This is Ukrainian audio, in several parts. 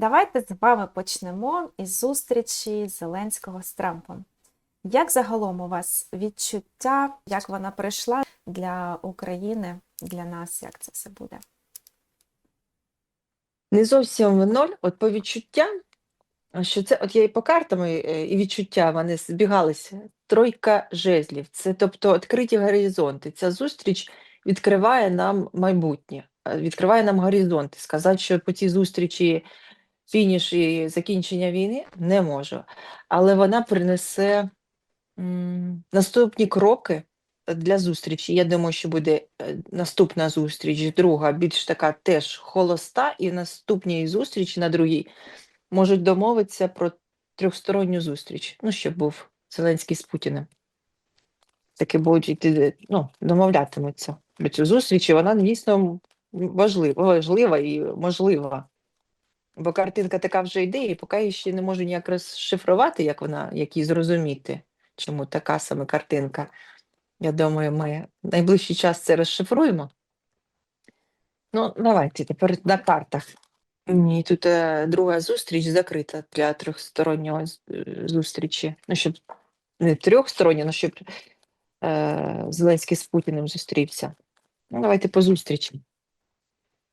Давайте з вами почнемо із зустрічі Зеленського з Трампом. Як загалом у вас відчуття, як вона прийшла для України, для нас, як це все буде? Не зовсім в ноль, от по відчуттям, що це, от я і по картам, і, е, відчуття, вони збігалися. Тройка жезлів. Це тобто відкриті горизонти. Ця зустріч відкриває нам майбутнє, е, відкриває нам горизонти. Сказати, що по цій зустрічі фініш і закінчення війни не можу. Але вона принесе м, наступні кроки для зустрічі. Я думаю, що буде е, наступна зустріч, друга, більш така теж холоста, і наступній зустрічі на другій можуть домовитися про трьохсторонню зустріч. Ну, щоб був Зеленський з Путіним. Таки будуть йти, ну, домовлятимуться про цю зустріч, і вона дійсно важлива, важлива і можлива. Бо картинка така вже йде, і поки я ще не можу ніяк розшифрувати, як вона, як її зрозуміти, чому така саме картинка. Я думаю, ми найближчий час це розшифруємо. Ну, давайте тепер на картах. Ні, тут е, друга зустріч закрита для трьохстороннього е, зустрічі. Ну, щоб не трьохстороння, але щоб е, Зеленський з Путіним зустрівся. Ну, давайте по зустрічі.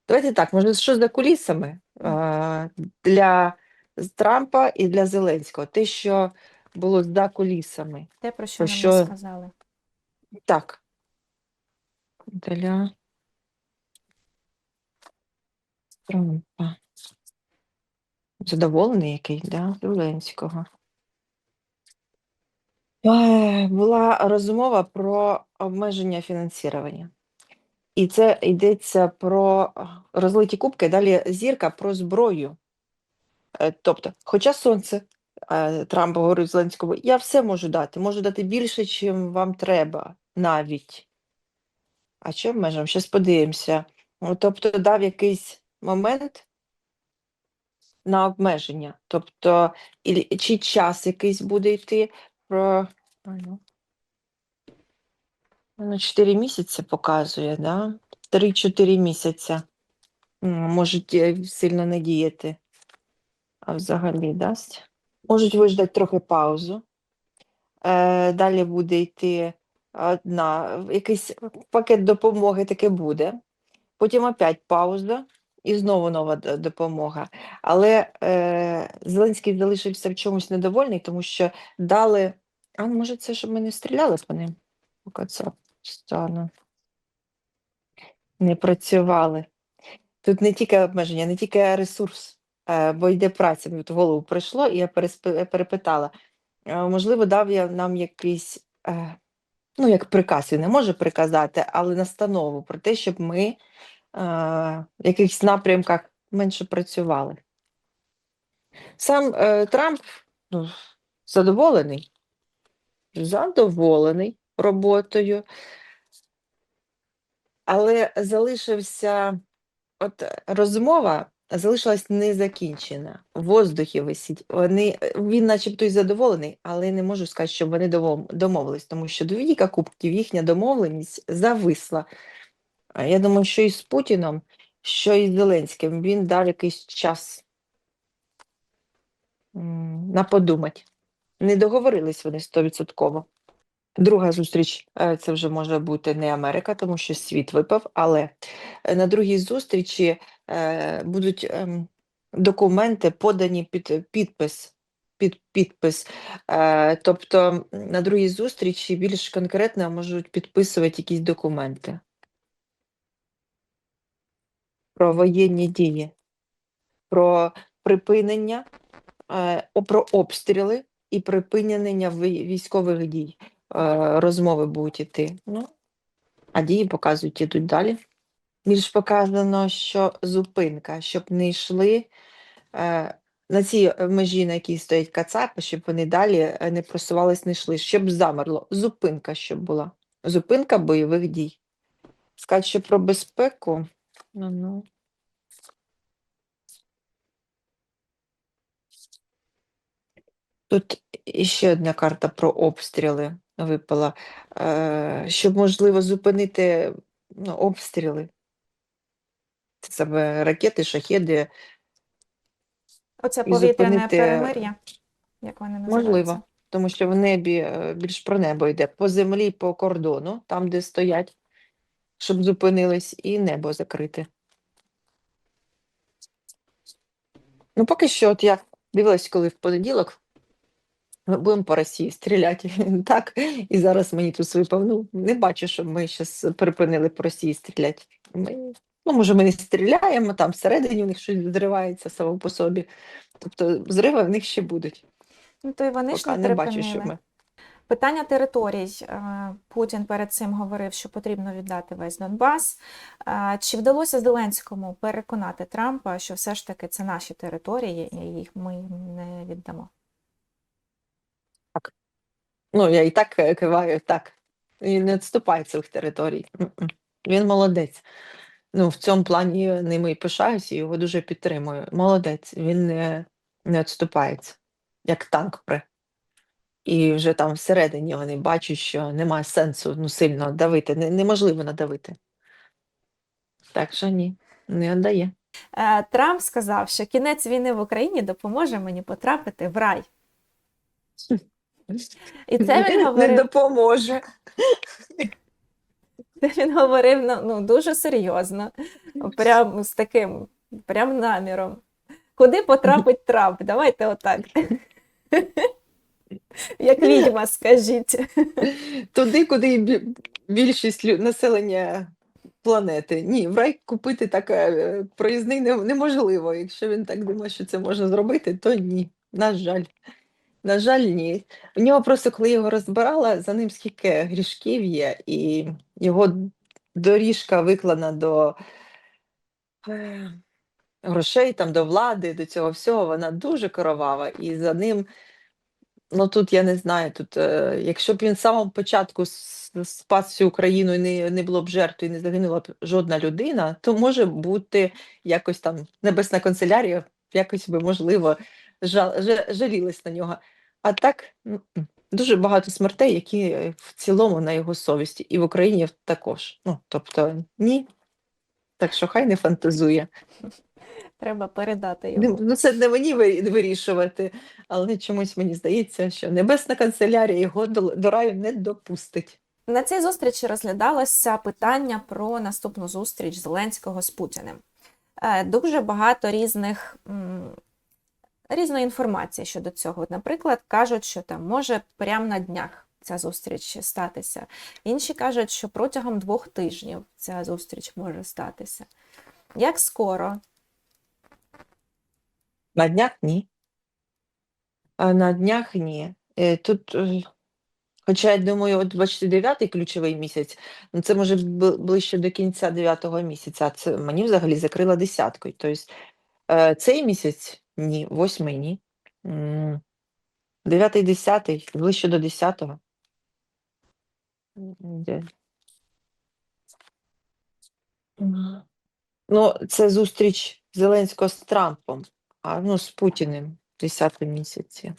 Давайте так, може, що за кулісами для Трампа і для Зеленського? Те, що було за кулісами. Те, про що Про нам що- сказали. Так. Для Трампа. Задоволений який, да? Зеленського. Е, Була розмова про обмеження фінансування. І це йдеться про розлиті кубки, далі зірка про зброю. Е, Тобто, хоча сонце, е, Трамп говорить Зеленському, я все можу дати, можу дати більше, чим вам треба навіть. А що обмежуємо? Щас подивимося. Ну, Тобто дав якийсь момент на обмеження. Тобто, чи час якийсь буде йти про. Ну. Ну, 4 місяці показує, да? 3-4 місяця. Можуть сильно не діяти. А взагалі дасть. Можуть виждати трохи паузу. Е, далі буде йти одна, якийсь пакет допомоги таки буде. Потім опять пауза і знову нова допомога. Але е, Зеленський залишився в чомусь недовольний, тому що дали. А може, це щоб ми не стріляли по ним? Поки стану. Не працювали. Тут не тільки обмеження, не тільки ресурс, е, бо йде праця. Мені в голову прийшло, і я перепитала. Е, Можливо, дав я нам якийсь, е, ну, як приказ, він не може приказати, але настанову про те, щоб ми в якихось напрямках менше працювали. Сам Трамп ну, задоволений. Задоволений роботою, але залишився от розмова залишилась незакінчена. В воздухі висить. Вони, він начебто й задоволений, але не можу сказати, що вони домовились, тому що двійка кубків, їхня домовленість зависла. Я думаю, що і з Путіном, що і з Зеленським він дав якийсь час на подумати. Не договорились вони стовідсотково. Друга зустріч е, це вже може бути не Америка, тому що світ випав, але е, на другій зустрічі е, будуть ем, документи подані під підпис. Під підпис. Тобто на другій зустрічі більш конкретно можуть підписувати якісь документи про воєнні дії, про припинення, про обстріли і припинення військових дій. Е, розмови будуть іти. Ну, а дії показують, ідуть далі. Більш показано, що зупинка, щоб не йшли е, на цій е, межі, на якій стоять кацапи, щоб вони далі е, не просувались, не йшли, щоб замерло. Зупинка, щоб була. Зупинка бойових дій. Сказати, що про безпеку. Ну, ну. Тут ще одна карта про обстріли випала, е, щоб можливо зупинити ну, обстріли. Це саме ракети, шахеди. Оце і повітряне зупинити- перемир'я, як вони називаються. Можливо, тому що в небі е, більш про небо йде. По землі, по кордону, там, де стоять, щоб зупинились, і небо закрите. Ну, поки що, от я дивилась, коли в понеділок ми будемо по Росії стріляти. Так, і зараз мені тут випав. Ну, не бачу, щоб ми зараз припинили по Росії стріляти. Ми, ну, може, ми не стріляємо, там всередині у них щось зривається само по собі. Тобто зриви в них ще будуть. Ну, то й вони ж Поки не не бачу, що ми. Питання територій. Е, Путін перед цим говорив, що потрібно віддати весь Донбас. Е, Чи вдалося Зеленському переконати Трампа, що все ж таки це наші території, і їх ми не віддамо? Ну, я і так е, киваю, так. Він не відступає цих територій. Він молодець. Ну, в цьому плані ними і пишаюся, і його дуже підтримую. Молодець, він не, не відступається, як танк пре. І вже там всередині вони бачать, що немає сенсу ну, сильно давити, не, неможливо надавити. Так що ні, не віддає. Е, Трамп сказав, що кінець війни в Україні допоможе мені потрапити в рай. І це він Не допоможе. це він говорив ну, ну, дуже серйозно, прям з таким прям наміром. Куди потрапить Трамп? Давайте отак. Як відьма, скажіть. Туди, куди більшість населення планети. Ні, в рай купити так е, проїзний неможливо. Якщо він так думає, що це можна зробити, то ні. На жаль. На жаль, ні. У нього просто, коли його розбирала, за ним скільки грішків є, і його доріжка виклана до е, грошей, там, до влади, до цього всього, вона дуже коровава. І за ним Ну тут я не знаю. Тут, е, якщо б він з самого початку спас всю Україну і не, не було б жертв і не загинула б жодна людина, то може бути якось там небесна канцелярія, якось би можливо жал, жа- на нього. А так дуже багато смертей, які е, в цілому на його совісті, і в Україні також. Ну тобто ні. Так що хай не фантазує. Треба передати йому. Ну, це не мені вирішувати, але чомусь мені здається, що Небесна канцелярія його до, до раю не допустить. На цій зустрічі розглядалося питання про наступну зустріч Зеленського з Путіним. Е, Дуже багато різних, м, різної інформації щодо цього. Наприклад, кажуть, що там може прямо на днях ця зустріч статися. Інші кажуть, що протягом двох тижнів ця зустріч може статися. Як скоро? На днях ні. А на днях ні. Е, Тут, е, хоча я думаю, от 29-й ключовий місяць, ну це може ближче до кінця 9-го місяця. Це мені взагалі закрила десяткою. Тобто е, цей місяць ні, восьмий ні. Дев'ятий, десятий, ближче до десятого. Ну, це зустріч Зеленського з Трампом, а ну з Путіним в 10 місяці.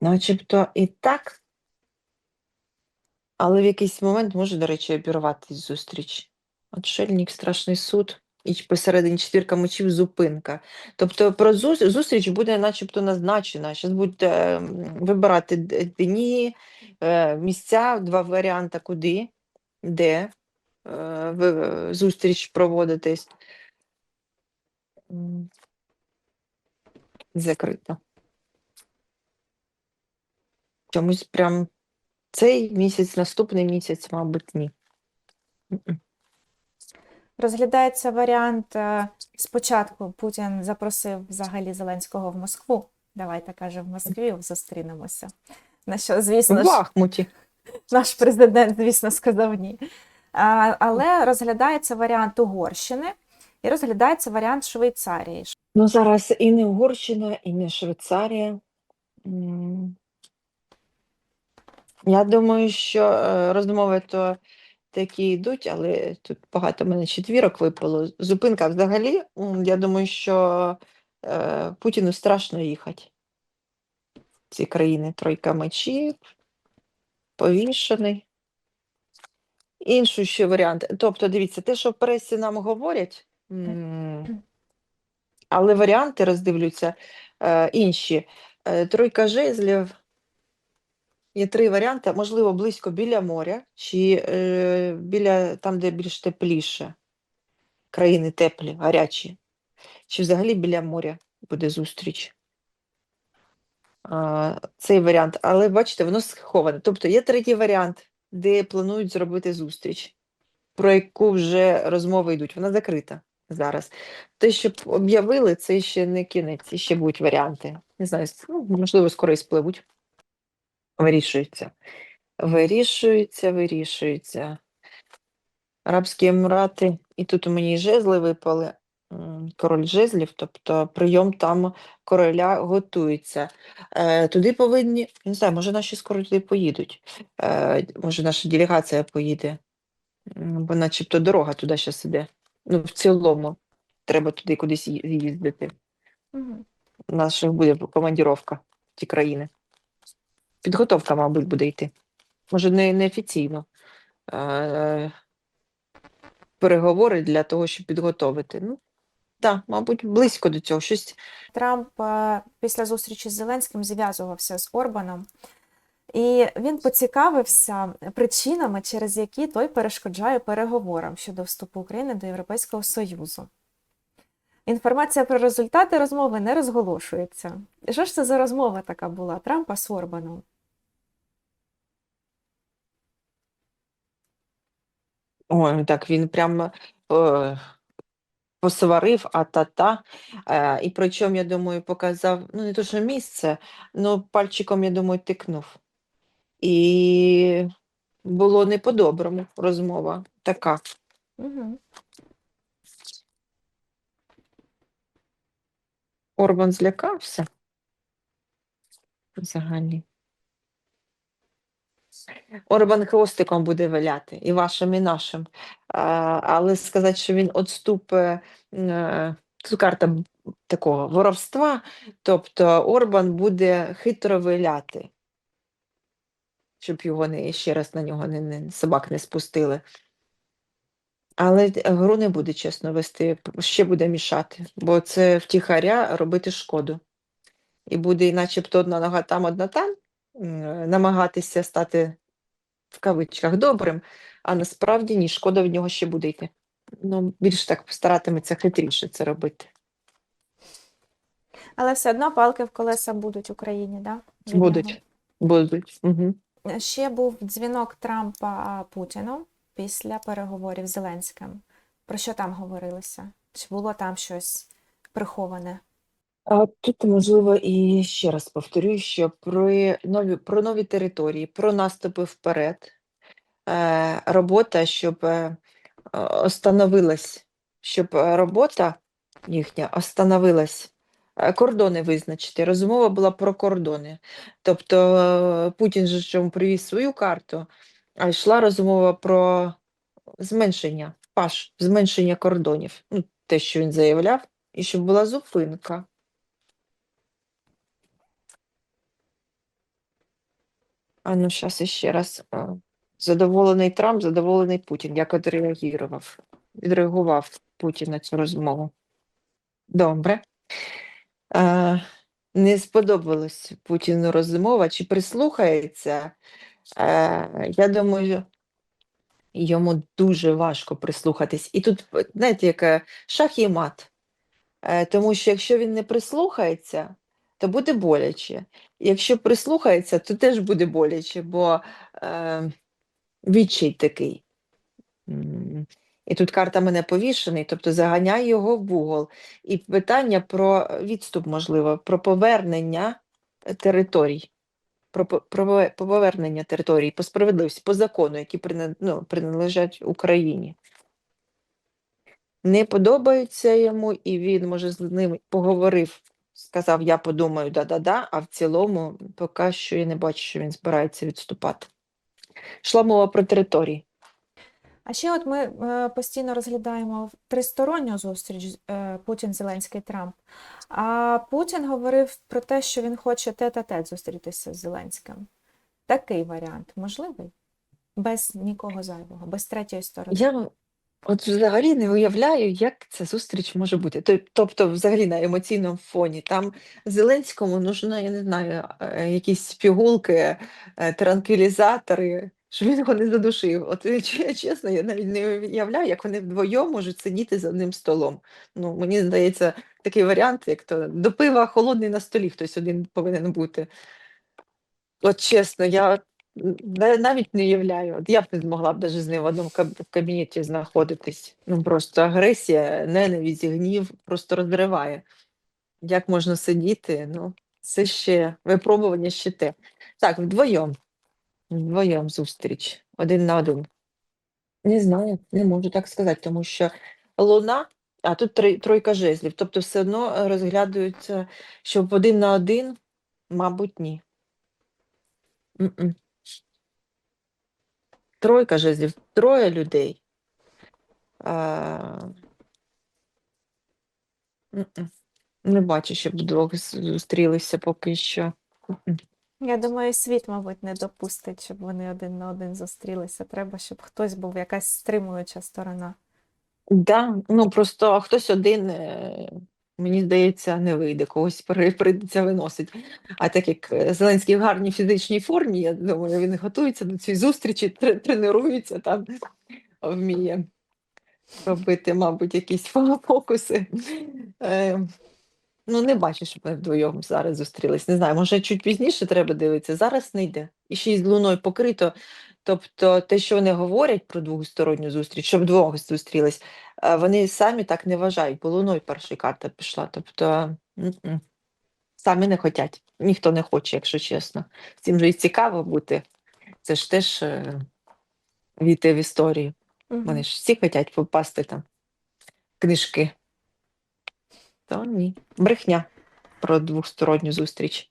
Начебто і так, але в якийсь момент може, до речі, обірватися зустріч. Отшельник, страшний суд, і посередині четвірка мечів зупинка. Тобто про зустріч буде начебто назначена. Зараз будуть е, вибирати дні, е, місця, два варіанти, куди, де е, в- зустріч проводитись. Закрито. Чомусь прям цей місяць, наступний місяць, мабуть, ні. Розглядається варіант е, спочатку Путін запросив взагалі Зеленського в Москву. Давайте каже, в Москві зустрінемося. На що, звісно В Бахмуті. наш президент, звісно, сказав ні. А, але розглядається варіант Угорщини і розглядається варіант Швейцарії. Ну, зараз і не Угорщина, і не Швейцарія. Я думаю, що е, розмови то такі йдуть, але тут багато мене четвірок випало. Зупинка взагалі, я думаю, що е, Путіну страшно їхати. Ці країни тройка мечів, повішений. інший ще варіант. Тобто, дивіться, те, що в пресі нам говорять, але варіанти роздивлюся е, інші. Тройка жезлів. Є три варіанти, можливо, близько біля моря, чи е, біля там, де більш тепліше, країни теплі, гарячі, чи взагалі біля моря буде зустріч. А, цей варіант. Але бачите, воно сховане. Тобто є третій варіант, де планують зробити зустріч, про яку вже розмови йдуть. Вона закрита зараз. Те, що об'явили, це ще не кінець, ще будуть варіанти. Не знаю, ну, можливо, скоро і спливуть. Вирішується. Вирішується, вирішується. Арабські Емірати, і тут у мені і жезли випали, король жезлів, тобто прийом там короля готується. Е, туди повинні, не знаю, може наші скоро туди поїдуть. Е, може наша делегація поїде, бо начебто дорога туди зараз іде. Ну, в цілому, треба туди кудись їздити. Мгм. У нас буде командіровка в ті країни. Підготовка, мабуть, буде йти. Може, не, не офіційно. Е, переговори для того, щоб підготовити. Ну, так, мабуть, близько до цього. Щось Трамп е, після зустрічі з Зеленським зв'язувався з Орбаном, і він поцікавився причинами, через які той перешкоджає переговорам щодо вступу України до Європейського Союзу. Інформація про результати розмови не розголошується. Що ж це за розмова така була Трампа з Орбаном? Ой, так він прям е, посварив, а та-та. Е, і причому, я думаю, показав, ну не то, що місце, ну пальчиком, я думаю, тикнув. І було не по-доброму розмова така. Угу. Орбан злякався. Взагалі. Орбан хвостиком буде виляти, і вашим, і нашим. Але сказати, що він відступить, е, це карта такого воровства, тобто Орбан буде хитро виляти, щоб його не, ще раз на нього не, не, собак не спустили. Але гру не буде чесно вести, ще буде мішати, бо це втіхаря робити шкоду. І буде і начебто одна нога там, одна там, намагатися стати в кавичках добрим, а насправді ні, шкода в нього ще буде йти. Ну, більш так старатиметься хитріше це робити. Але все одно палки в колеса будуть Україні, да? Будуть. Будуть. Угу. Ще був дзвінок Трампа Путіну після переговорів з Зеленським. Про що там говорилося? Чи було там щось приховане? А тут, можливо, і ще раз повторюю, що про нові, про нові території, про наступи вперед, е, робота, щоб е, остановилась, щоб е, робота їхня остановилась, кордони визначити. Розмова була про кордони. Тобто Путін же чому привіз свою карту, а йшла розмова про зменшення, паш, зменшення кордонів. Ну, те, що він заявляв, і щоб була зупинка. А ну, зараз іще раз. Задоволений Трамп, задоволений Путін. Як відреагував? Відреагував Путін на цю розмову. Добре. А, не сподобалась Путіну розмова. Чи прислухається? Е, я думаю, йому дуже важко прислухатись. І тут, знаєте, яка шах і мат. Е, тому що якщо він не прислухається, то буде боляче. Якщо прислухається, то теж буде боляче, бо е, відчай такий. І тут карта мене повішений, тобто заганяй його в угол. І питання про відступ, можливо, про повернення е, територій, про, про повернення територій по справедливості, по закону, які ну, приналежать Україні. Не подобаються йому, і він, може, з ним поговорив, сказав, я подумаю, да-да-да, а в цілому поки що я не бачу, що він збирається відступати. Йшла мова про території. А ще от ми е, постійно розглядаємо тристоронню зустріч е, Путін, Зеленський, Трамп. А Путін говорив про те, що він хоче тет-а-тет зустрітися з Зеленським. Такий варіант можливий? без нікого зайвого, без третьої сторони. Я от взагалі не уявляю, як ця зустріч може бути. Тоб- Тобто, взагалі на емоційному фоні. Там Зеленському нужно, я не знаю, е, якісь пігулки, е, транквілізатори, щоб він його не задушив. От е, чесно, я навіть не уявляю, як вони вдвоєм можуть сидіти за одним столом. Ну, мені здається, такий варіант, як то до пива холодний на столі хтось один повинен бути. От чесно, я навіть не уявляю. От я б не змогла б навіть з ним в одному кабінеті знаходитись. Ну просто агресія, ненависть, гнів просто розриває. Як можна сидіти? Ну, це ще випробування ще те. Так, вдвоєм. Вдвоєм зустріч. Один на один. Не знаю, не можу так сказати, тому що луна, а тут три, тройка жезлів. Тобто все одно розглядаються, щоб один на один, мабуть, ні. М-м. Тройка жезлів, троє людей. А... Не бачу, щоб вдвох зустрілися поки що. Я думаю, світ, мабуть, не допустить, щоб вони один на один зустрілися. Треба, щоб хтось був якась стримуюча сторона. Да, ну просто хтось один, е, мені здається, не вийде, когось прийдеться виносить. А так як е, Зеленський в гарній фізичній формі, я думаю, він готується до цієї зустрічі, тренується там, вміє робити, мабуть, якісь фокуси. Е, Ну, не бачу, щоб ми вдвоєм зараз зустрілись. Не знаю, може чуть пізніше треба дивитися. Зараз не йде. І ще й з луною покрито. Тобто, те, що вони говорять про двосторонню зустріч, щоб вдвох зустрілись, вони самі так не вважають, бо луною перша карта пішла. Тобто самі не хочуть. Ніхто не хоче, якщо чесно. Всім же і цікаво бути. Це ж теж е, війти в історію. Вони ж всі хочуть попасти там в книжки. То ні. Брехня про двосторонню зустріч.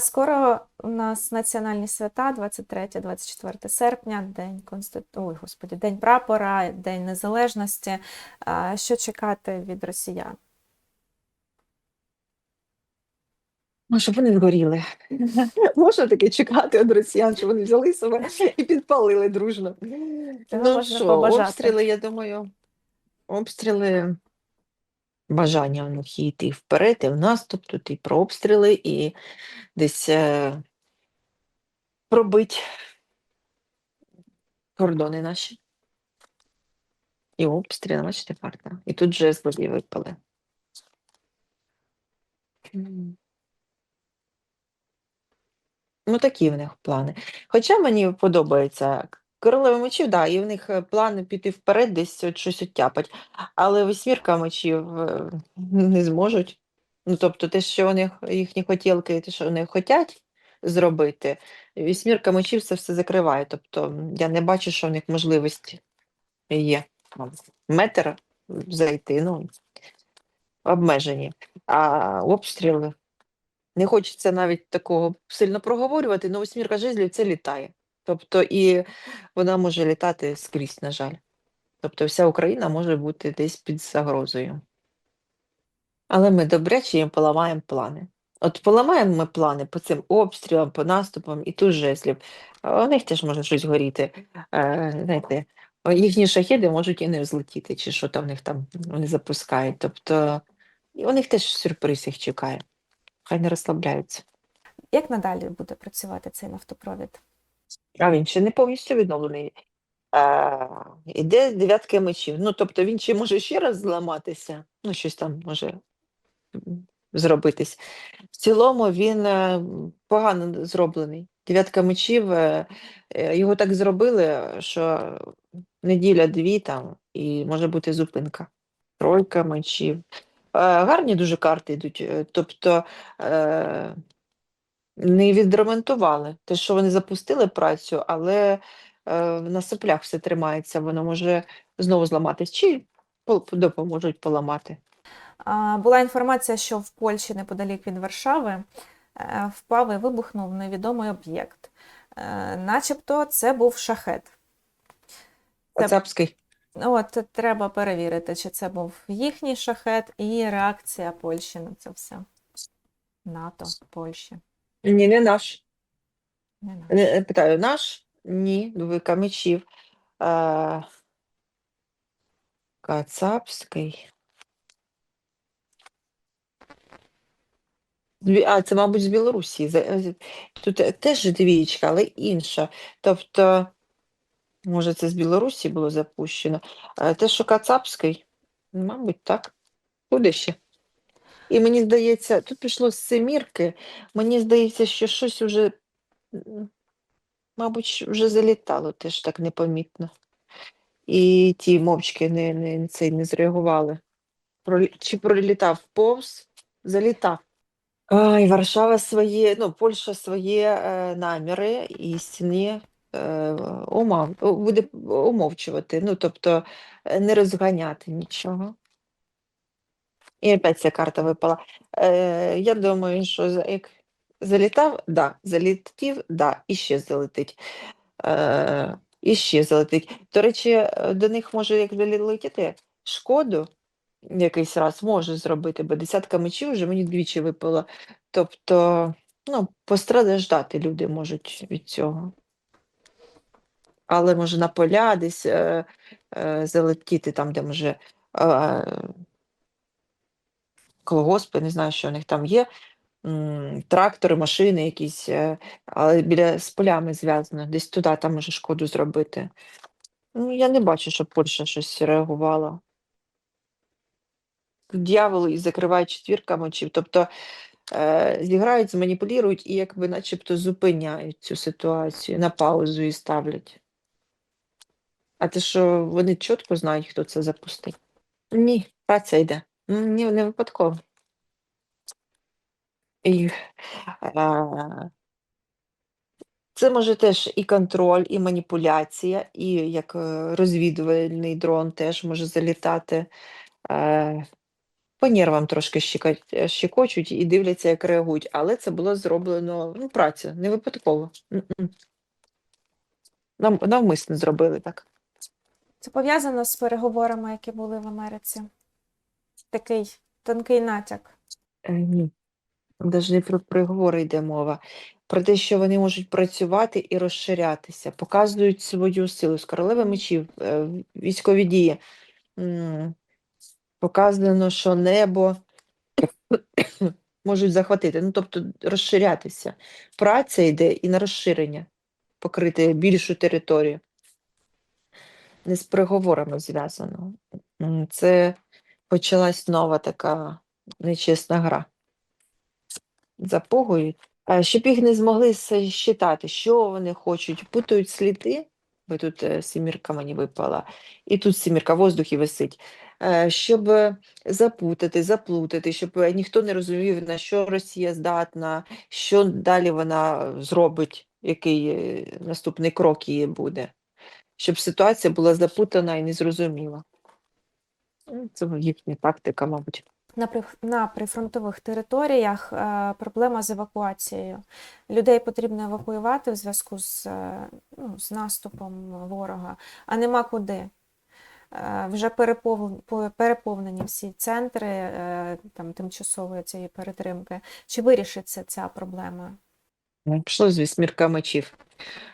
Скоро у нас національні свята 23-24 серпня, День Конститу... Ой, Господі, День прапора, День Незалежності. Що чекати від росіян? Ну, щоб вони згоріли. Можна таке чекати від росіян, щоб вони взяли себе і підпалили дружно. Ну що, обстріли, я думаю, обстріли бажання у йти вперед, і в наступ, тут і про обстріли, і десь е, пробить кордони наші. І обстріли, бачите, карта. І тут же злодії випали. Ну, такі в них плани. Хоча мені подобається королева мечів, да, і в них е, плани піти вперед, десь от щось оттяпать. Але восьмірка мечів е, не зможуть. Ну, тобто, те, що вони їхні хотілки, те, що вони хочуть зробити, вісьмірка мечів це все закриває. Тобто, я не бачу, що в них можливість є. Метр зайти, ну, обмежені. А обстріли не хочеться навіть такого сильно проговорювати, але восьмірка жезлів це літає. Тобто і вона може літати скрізь, на жаль. Тобто вся Україна може бути десь під загрозою. Але ми добряче їм поламаємо плани. От поламаємо ми плани по цим обстрілам, по наступам і тут жезлів. А У них теж може щось горіти. Е, знаєте, їхні шахеди можуть і не взлетіти, чи що там в них там вони запускають. Тобто у них теж сюрприз їх чекає. Хай не розслабляються. Як надалі буде працювати цей нафтопровід? А він ще не повністю відновлений. А, іде дев'ятка мечів. Ну, тобто він ще може ще раз зламатися, ну, щось там може зробитись. В цілому він е, погано зроблений. Дев'ятка мечів, е, е, його так зробили, що неділя-дві там, і може бути зупинка. Тройка мечів. Е, Гарні дуже карти йдуть. е, Тобто е, не відремонтували. Те, що вони запустили працю, але е, на соплях все тримається, воно може знову зламатись, чи допоможуть поламати. Була інформація, що в Польщі неподалік від Варшави е, впав і вибухнув невідомий об'єкт. Е, Начебто це був шахет. Кацапський. От треба перевірити, чи це був їхній шахет і реакція Польщі на це все. НАТО, Польщі. Ні, не наш. Не наш. Не, питаю, наш? Ні, двойка мечів. Е, Кацапський. Дві- А, це, мабуть, з Білорусі. Е, Тут е, теж двієчка, але інша. Тобто, може, це з Білорусі було запущено. Е, Те, що Кацапський, мабуть, так. Куди ще? І мені здається, тут пішло з семірки. Мені здається, що щось уже, мабуть, вже залітало теж так непомітно. І ті мовчки не, не, цей, не зреагували. Чи пролітав повз, залітав. Ай, Варшава своє, ну, Польща свої е, наміри і стіни е, умов, буде умовчувати, ну, тобто е, не розганяти нічого. І опять ця карта випала. Е, я думаю, що як залітав, да, залетів, да, і ще залетить. Е, і ще залетить. До речі, е, до них може як залетіти шкоду якийсь раз може зробити, бо десятка мечів вже мені двічі випало. Тобто, ну, постраждати люди можуть від цього. Але може на поля десь е, е, залетіти там, де може е, колгоспи, не знаю, що у них там є. Трактори, машини якісь, е, але біля з полями зв'язано, десь туди там може шкоду зробити. Ну, я не бачу, щоб Польща щось реагувала. Дьявол і закриває четвірка мочів. Тобто е, зіграють, зманіпулюють і якби начебто зупиняють цю ситуацію, на паузу і ставлять. А те, що вони чітко знають, хто це запустив. Ні, праця йде. Ні, не випадково. І, е, це може теж і контроль, і маніпуляція, і як е, розвідувальний дрон теж може залітати. Е, по нервам трошки е, щекочуть і дивляться, як реагують. Але це було зроблено ну, праця, не випадково. Нам, навмисно зробили так. Це пов'язано з переговорами, які були в Америці. Такий тонкий натяк. Е, ні. Навіть не про переговори йде мова. Про те, що вони можуть працювати і розширятися, показують свою силу. З королеви мечів, е, військові дії. Показано, що небо можуть захватити, ну тобто розширятися. Праця йде і на розширення, покрити більшу територію. Не з переговорами зв'язано. Це почалась нова така нечесна гра. Запугують. Щоб їх не змогли считати, що вони хочуть, путають сліди, бо тут е, сімірка мені випала, і тут сімірка в воздухі висить, Е, щоб запутати, заплутати, щоб е, ніхто не розумів, на що Росія здатна, що далі вона зробить, який наступний крок її буде, щоб ситуація була запутана і незрозуміла. Ну, Це їхня тактика, мабуть. На, при- на прифронтових територіях е, проблема з евакуацією. Людей потрібно евакуювати в зв'язку з, е, ну, з наступом ворога, а нема куди. Е, Вже переповнені всі центри там, тимчасової цієї перетримки. Чи вирішиться ця проблема? Ну, Пішло з вісьмірка мечів.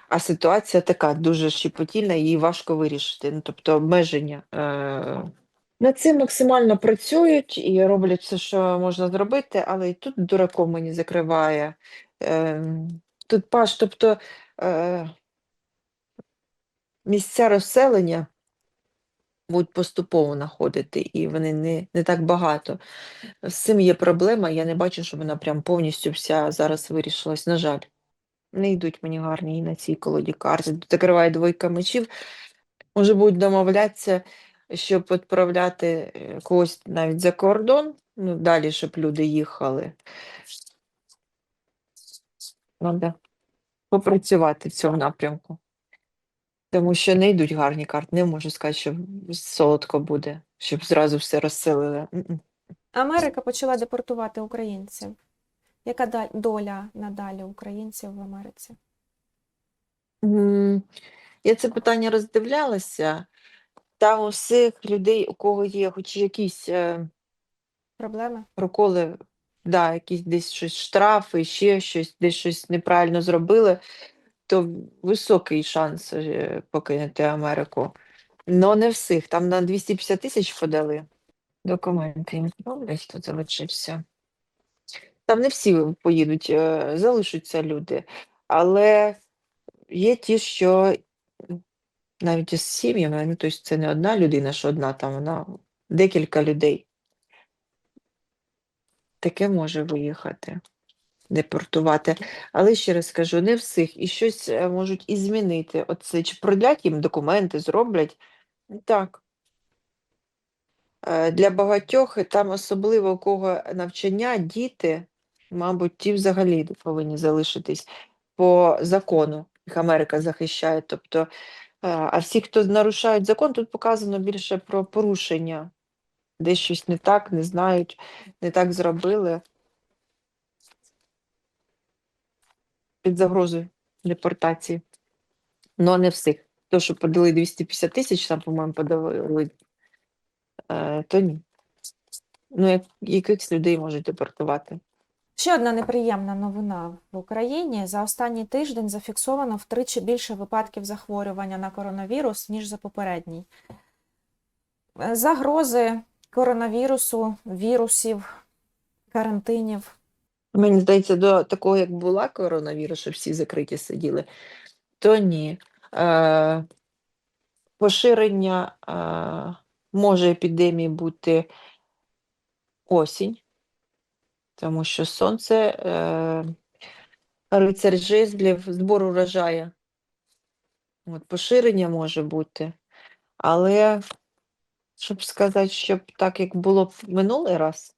А ситуація така дуже щепетільна, її важко вирішити. Ну, тобто обмеження. Е... Над цим максимально працюють і роблять все, що можна зробити, але і тут дураком мені закриває. Е... Тут паш, тобто е... місця розселення будуть поступово знаходити, і вони не, не так багато. З цим є проблема, я не бачу, що вона прям повністю вся зараз вирішилась, на жаль. Не йдуть мені гарні і на цій колоді карти. Закриває двойка мечів. Може будуть домовлятися, щоб відправляти е, когось навіть за кордон, ну далі, щоб люди їхали. Треба попрацювати в цьому напрямку. Тому що не йдуть гарні карти. Не можу сказати, що солодко буде, щоб зразу все розселили. Америка почала депортувати українців. Яка доля надалі українців в Америці? Я це питання роздивлялася. Там у всіх людей, у кого є хоч якісь е, Проблеми? проколи, да, якісь десь щось штрафи, ще щось, десь щось неправильно зробили, то високий шанс е, покинути Америку. Но не всіх. Там на 250 тисяч подали. Документи їм зроблять, хто залишився. Там не всі поїдуть, е, залишаться люди. Але є ті, що навіть із сім'ями, ну, тобто це не одна людина, що одна там, вона декілька людей. Таке може виїхати, депортувати. Але ще раз кажу, не всіх. І щось е, можуть і змінити. Оце, чи продлять їм документи, зроблять. Так. Е, Для багатьох, там особливо у кого навчання, діти, мабуть, ті взагалі повинні залишитись по закону. Їх Америка захищає. Тобто, а всі, хто нарушають закон, тут показано більше про порушення. Десь щось не так, не знають, не так зробили. Під загрозою депортації. Ну, не всіх. То, що подали 250 тисяч, там, по-моєму, подали, е, то ні. Ну, як, якихось людей можуть депортувати. Ще одна неприємна новина в Україні. За останній тиждень зафіксовано втричі більше випадків захворювання на коронавірус, ніж за попередній. Е, Загрози коронавірусу, вірусів, карантинів. Мені здається, до такого, як була коронавірус, що всі закриті сиділи, то ні. Е, поширення е, може епідемії бути осінь, тому що сонце, е, рицар жезлів, збор урожаю. От, поширення може бути, але щоб сказати, щоб так, як було в минулий раз,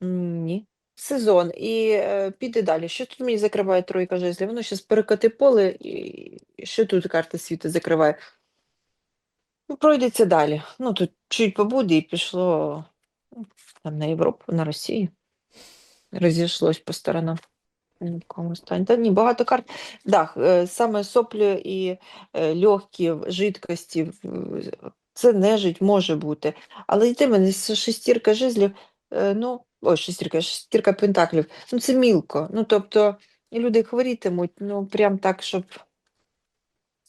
ні. Сезон і е, піде далі. Що тут мені закриває тройка жезлів? Воно зараз перекати поле, і що тут карта світу закриває? Ну, пройдеться далі. Ну, тут чуть побуде і пішло ну, там, на Європу, на Росію. Розійшлось по сторонам. Та ні, багато карт. Да, е, саме соплі і е, легкі жидкості, це нежить може бути. Але йде мене шестірка жезлів, е, ну, ой, шестірка, шестірка пентаклів. Ну, це мілко. Ну, тобто, люди хворітимуть, ну, прям так, щоб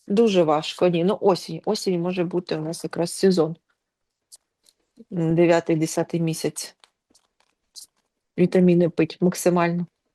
дуже важко. Ні, ну, осінь. Осінь може бути у нас якраз сезон. 9-10 місяць. Вітаміни пить максимально.